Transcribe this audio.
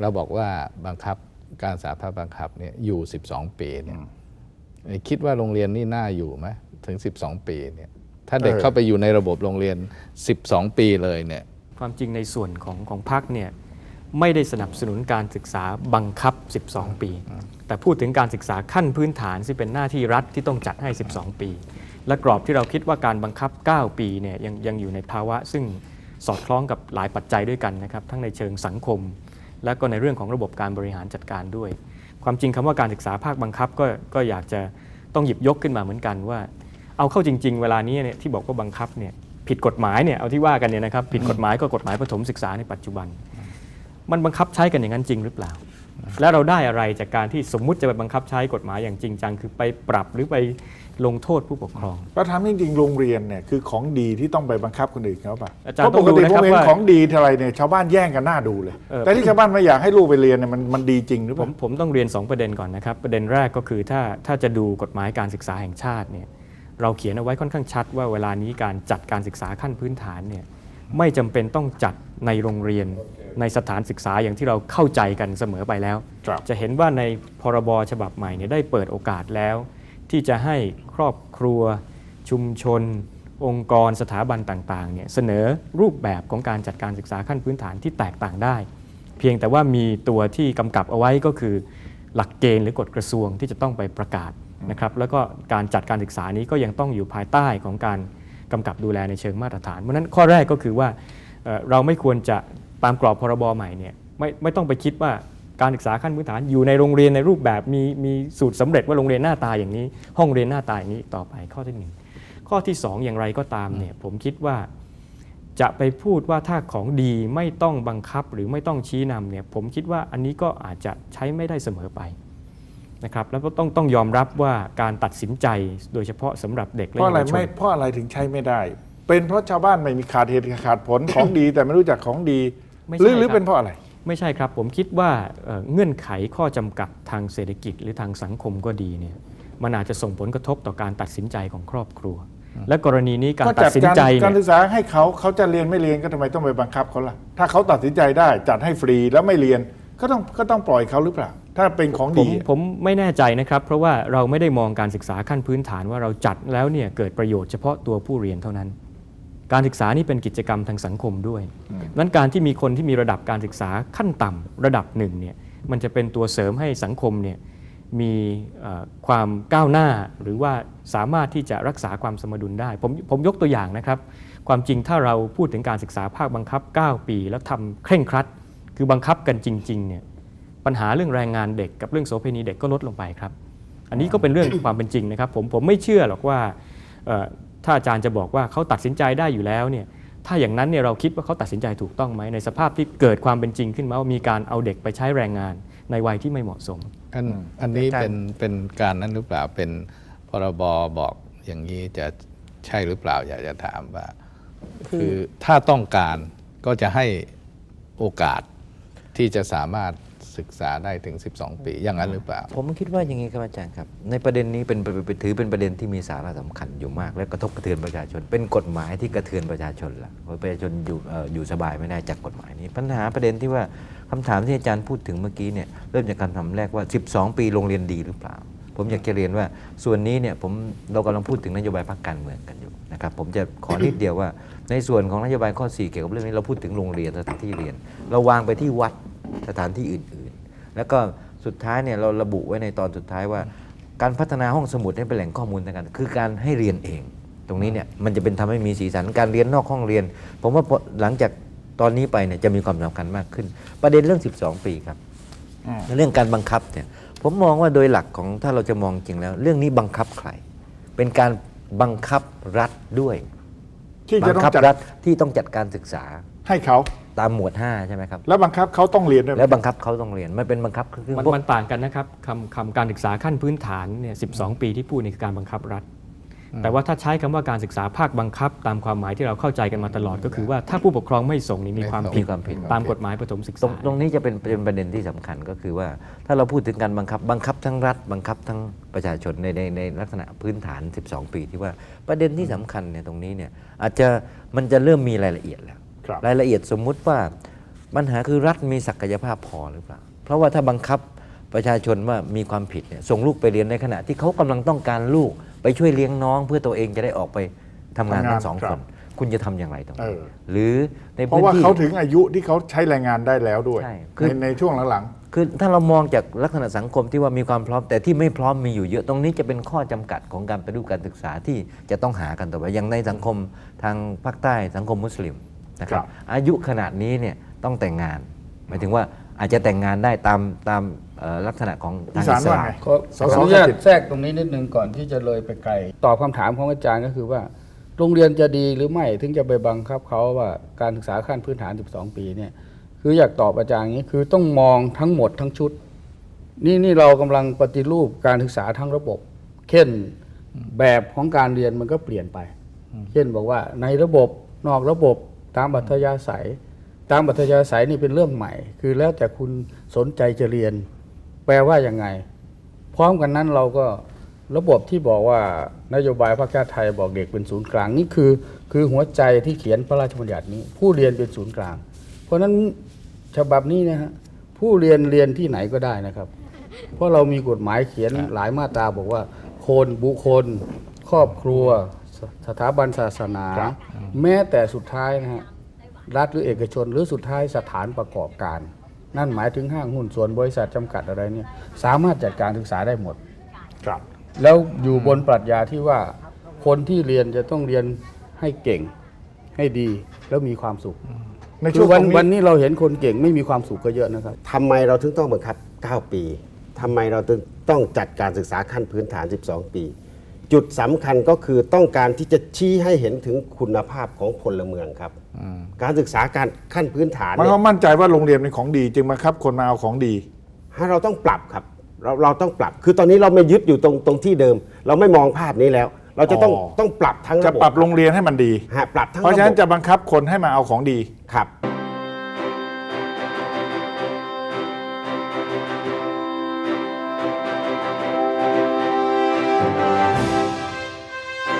เราบอกว่าบังคับการสาภาพบังคับเนี่ยอยู่ 12 ปีเนี่ยคิดว่าโรงเรียนนี่น่าอยู่ไหมถึง 12 ปีเนี่ยถ้าเด็กเออเข้าไปอยู่ในระบบโรงเรียน 12 ปีเลยเนี่ยความจริงในส่วนของของพรรคเนี่ยไม่ได้สนับสนุนการศึกษาบังคับ 12 ปี แต่พูดถึงการศึกษาขั้นพื้นฐานซึ่งเป็นหน้าที่รัฐที่ต้องจัดให้ 12 ปี และกรอบที่เราคิดว่าการบังคับ 9 ปีเนี่ยยังยังอยู่ในภาวะซึ่งสอดคล้องกับหลายปัจจัยด้วยกันนะครับ ทั้งในเชิงสังคม และก็ในเรื่องของระบบการบริหารจัดการด้วย ความจริงคำว่าการศึกษาภาคบังคับก็ก็อยากจะต้องหยิบยกขึ้นมาเหมือนกันว่า เอาเข้าจริง ๆ เวลานี้เนี่ยที่บอกว่าบังคับเนี่ยผิดกฎหมายเนี่ยเอาที่ว่ากันเนี่ยนะครับผิดกฎหมายก็กฎหมายประถมศึกษาในปัจจุบัน มันบังคับใช้กันอย่างนั้นจริงหรือเปล่า และเราได้อะไรจากการที่สมมุติจะไปบังคับใช้กฎหมายอย่างจริงจังคือไปปรับหรือไป ลงโทษผู้ปกครองแล้วทำจริงๆโรงเรียนเนี่ยคือของดีที่ต้องไปบังคับคนอื่นเขาป่ะอาจารย์เพราะปกติต้องดูผมนะครับเห็นว่าของดีทีไรเนี่ยชาวบ้านแย่งกันหน้าดูเลยเออแต่ที่ชาวบ้านไม่อยากให้ลูกไปเรียนเนี่ยมันมันดีจริงหรือผเปมล่าผมต้องเรียน 2 ประเด็นก่อนนะครับ ประเด็นแรกก็คือถ้าถ้าจะดูกฎหมายการศึกษาแห่งชาติเนี่ยเราเขียนเอาไว้ค่อนข้างชัดว่าเวลานี้การจัดการศึกษาขั้นพื้นฐานเนี่ยไม่จำเป็นต้องจัดในโรงเรียนในสถานศึกษาอย่างที่เราเข้าใจกันเสมอไปแล้วครับจะเห็นว่าในพรบฉบับใหม่เนี่ยได้เปิดโอกาสแล้ว ที่จะให้ครอบครัว ชุมชน องค์กรสถาบันต่างๆเนี่ยเสนอรูปแบบของการจัดการศึกษาขั้นพื้นฐานที่แตกต่างได้ เพียงแต่ว่ามีตัวที่กำกับเอาไว้ก็คือ หลักเกณฑ์หรือกฎกระทรวงที่จะต้องไปประกาศนะครับแล้วก็การจัดการศึกษานี้ก็ยังต้องอยู่ภายใต้ของการกำกับดูแลในเชิงมาตรฐานเพราะนั้นข้อแรกก็คือว่าเอ่อเราไม่ควรจะตามกรอบพรบใหม่เนี่ยไม่ไม่ต้องไปคิดว่า การศึกษาขั้นพื้นฐานอยู่ในโรงเรียนในรูปแบบมีมีสูตรสำเร็จว่าโรงเรียนหน้าตาอย่างนี้ ห้องเรียนหน้าตาอย่างนี้ต่อไปข้อที่หนึ่งข้อที่สองอย่างไรก็ตามเนี่ยผมคิดว่าจะไปพูดว่าถ้าของดีไม่ต้องบังคับหรือไม่ต้องชี้นำเนี่ยผมคิดว่าอันนี้ก็อาจจะใช้ไม่ได้เสมอไปนะครับแล้วก็ต้องต้องยอมรับว่าการตัดสินใจโดยเฉพาะสำหรับเด็กเพและราะอะไรเยาวชไม่นเพราะอะไรถึงใช้ไม่ได้ เป็นเพราะชาวบ้านไม่มีขาดเหตุขาดผลของดี แต่ไม่รู้จักของดีไม่หรือใช่หรือครับเป็นเพราะอะไร ไม่ใช่ครับ ผมคิดว่าเอ่อเงื่อนไขข้อจำกัดทางเศรษฐกิจหรือทางสังคมก็ดีเนี่ยมันอาจจะส่งผลกระทบต่อการตัดสินใจของครอบครัว และกรณีนี้การก็ตัจัดดสินการใจการเนี่ยศึกษาให้เขาเขาจะเรียนไม่เรียนก็ทำไมต้องไปบังคับเขาล่ะถ้าเขาตัดสินใจได้จัดให้ฟรีแล้วไม่เรียนก็ต้องก็ต้องปล่อยเขาหรือเปล่า ถ้าเป็นของผมดีผมไม่แน่ใจนะครับ เพราะว่าเราไม่ได้มองการศึกษาขั้นพื้นฐานว่าเราจัดแล้วเนี่ยเกิดประโยชน์เฉพาะตัวผู้เรียนเท่านั้น การศึกษานี่เป็นกิจกรรมทางสังคมด้วยนั้นการที่มีคนที่มีระดับการศึกษาขั้นต่ำระดับหนึ่งเนี่ยมันจะเป็นตัวเสริมให้สังคมเนี่ยมีเอ่อความก้าวหน้าหรือว่าสามารถที่จะรักษาความสมดุลได้ ผมผมยกตัวอย่างนะครับ ความจริงถ้าเราพูดถึงการศึกษาภาคบังคับ 9 ปี แล้วทำเคร่งครัด คือบังคับกันจริงๆเนี่ยปัญหาเรื่องแรงงานเด็กกับเรื่องโสเภณีเด็กก็ลดลงไปครับ อันนี้ก็เป็นเรื่องความเป็นจริงนะครับ ผมผมไม่เชื่อหรอกว่าเอ่อ ถ้าอาจารย์จะบอกว่าเขาตัดสินใจได้อยู่แล้วเนี่ยถ้าอย่างนั้นเนี่ยเราคิดว่าเขาตัดสินใจถูกต้องไหมในสภาพที่เกิดความเป็นจริงขึ้นมาว่ามีการเอาเด็กไปใช้แรงงานในวัยที่ไม่เหมาะสม อันอันนี้เป็นเป็นการนั้นหรือเปล่าเป็นพรบบอกอย่างนี้จะใช่หรือเปล่าอยากจะถามว่า คือถ้าต้องการก็จะให้โอกาสที่จะสามารถ ศึกษาได้ถึง 12 ปีอย่างนั้นหรือเปล่า ผมคิดว่าอย่างนี้ครับอาจารย์ครับ ในประเด็นนี้เป็นถือเป็นประเด็นที่มีสาระสำคัญอยู่มาก และกระทบกระเทือนประชาชน เป็นกฎหมายที่กระเทือนประชาชนละเพราะประชาชนอยู่อยู่สบายไม่ได้จากกฎหมายนี้ ปัญหาประเด็นที่ว่าคำถามที่อาจารย์พูดถึงเมื่อกี้เนี่ยเริ่มจากการทำแรกว่า 12 ปีโรงเรียนดีหรือเปล่า ผมอยากจะเรียนว่าส่วนนี้เนี่ยผมเรากำลังพูดถึงนโยบายพรรคการเมืองกันอยู่นะครับผมจะขอนิดเดียวว่าในส่วนของนโยบายข้อ 4 เกี่ยวกับเรื่องนี้เราพูดถึงโรงเรียนสถานที่เรียน เราวางไปที่วัดสถานที่อื่น แล้วก็สุดท้ายเนี่ยเราระบุไว้ในตอนสุดท้ายว่า การพัฒนาห้องสมุดให้เป็นแหล่งข้อมูลทางการคือการให้เรียนเอง ตรงนี้เนี่ยมันจะเป็นทำให้มีสีสันการเรียนนอกห้องเรียน ผมว่าพอหลังจากตอนนี้ไปเนี่ยจะมีความสำคัญมากขึ้น ประเด็นเรื่อง 12 ปีครับอืมเรื่องการบังคับเนี่ยผมมองว่าโดยหลักของถ้าเราจะมองจริงแล้ว เรื่องนี้บังคับใคร เป็นการบังคับรัฐด้วย ที่จะบัต้องคับจัดรัฐที่ต้องจัดการศึกษา ให้เขาตามหมวด 5 ใช่ไหมครับ แล้วบังคับเขาต้องเรียนด้วยไหมแล้วบังคับเขาต้องเรียน มันเป็นบังคับคือมันพวกมันต่างกันนะครับคำคำการศึกษาขั้นพื้นฐานเนี่ย12ปีที่พูดนี่คือการบังคับรัฐ แต่ว่าถ้าใช้คำว่าการศึกษาภาคบังคับ ตามความหมายที่เราเข้าใจกันมาตลอด ก็คือว่าถ้าผู้ปกครองไม่ส่งนี่มีความไม่ส่งผิดมีความผิดตามกฎหมายประถมศึกตรงษา ตรงนี้จะเป็นเป็นประเด็นที่สำคัญก็คือว่า ถ้าเราพูดถึงการบังคับบังคับทั้งรัฐ บังคับทั้งประชาชนในในในลักษณะพื้นฐาน 12 ปีที่ว่าประเด็นที่สำคัญเนี่ยตรงนี้เนี่ยอาจจะมันจะเริ่มมีรายละเอียดแล้วค รับรายละเอียดสมมุติว่าปัญหาคือรัฐมีศักยภาพพอหรือเปล่า เพราะว่าถ้าบังคับประชาชนว่ามีความผิดเนี่ยส่งลูกไปเรียนในขณะที่เขากำลังต้องการลูกไปช่วยเลี้ยงน้อง เพื่อตัวเองจะได้ออกไปทำงานทำงานทั้งสองครัคบนคุณจะทำอย่างไรตรงเอนี้อหรือในเพพื้ราะนว่าที่เขาถึงอายุที่เขาใช้แรงงานได้แล้วด้วยใช่ในในช่วงหลังคือถ้าเรามองจากลักษณะสังคมที่ว่ามีความพร้อมแต่ที่ไม่พร้อมมีอยู่เยอะตรงนี้จะเป็นข้อจำกัดของการปฏิรูปการศึกษาที่จะต้องหากันต่อไปอย่างในสังคมทางภาคใต้สังคมมุสลิม นะครับอายุขนาดนี้เนี่ยต้องแต่งงานหมายถึงว่าอาจจะแต่งงานได้ตามตามเอ่อลักษณะของๆทาอีงสาอินสว่าลามไงขอสขสออนุญาตขจิตแทรกตรงนี้นิดนึงก่อนที่จะเลยไปไกล ตอบคำถามของอาจารย์ก็คือว่า โรงเรียนจะดีหรือไม่ถึงจะไปบังคับเขาว่าการศึกษาขั้นพื้นฐาน 12 ปีเนี่ยคืออยากตอบอาจารย์อย่างนี้คือต้องมองทั้งหมดทั้งชุด นี่นี่เรากำลังปฏิรูปการศึกษาทั้งระบบเช่นแบบของการเรียนมันก็เปลี่ยนไป เช่นบอกว่าในระบบนอกระบบ ตามบัธยาศัย ตามบัธยาศัยนี่เป็นเรื่องใหม่ คือแล้วแต่คุณสนใจจะเรียน แปลว่าอย่างไง พร้อมกันนั้นเราก็ระบบที่บอกว่านโยบายพรรคชาติไทยบอกเด็กเป็นศูนย์กลางนี่คือ คือหัวใจที่เขียนพระราชบัญญัตินี้ ผู้เรียนเป็นศูนย์กลาง เพราะฉะนั้นฉบับนี้นะฮะผู้เรียนเรียนที่ไหนก็ได้นะครับ เพราะเรามีกฎหมายเขียนหลายมาตราบอกว่า คนบุคคล ครอบครัว สถาบันศาสนา แม้แต่สุดท้ายนะฮะรัฐหรือเอกชน หรือสุดท้ายสถานประกอบการ นั่นหมายถึงห้างหุ้นส่วนบริษัทจำกัดอะไรเนี่ยสามารถจัดการศึกษาได้หมด ครับ แล้วอยู่บนปรัชญาที่ว่าคนที่เรียนจะต้องเรียนให้เก่งให้ดีแล้วมีความสุขในคืช่วองวันตรงวันนี้เราเห็นคนเก่งไม่มีความสุขก็เยอะนะครับทำไมเราถึงต้องบังคับ 9 ปีทำไมเราถึงต้องจัดการศึกษาขั้นพื้นฐาน 12 ปี จุดสำคัญก็คือต้องการที่จะชี้ให้เห็นถึงคุณภาพของพลเมืองครับ การศึกษาการขั้นพื้นฐานมันเนี่ยเขามั่นใจว่าโรงเรียนเป็นของดี จึงมาครับคนมาเอาของดี ให้เราต้องปรับครับ เราเราต้องปรับ คือตอนนี้เราไม่ยึดอยู่ตรงตรงที่เดิม เราไม่มองภาพนี้แล้ว เราจะต้องอ๋อ ต้องปรับทั้งจะระบบปรับโรงเรียนให้มันดี ฮะปรับทั้งเพราะฉะนั้นบจะบังคับคนให้มาเอาของดี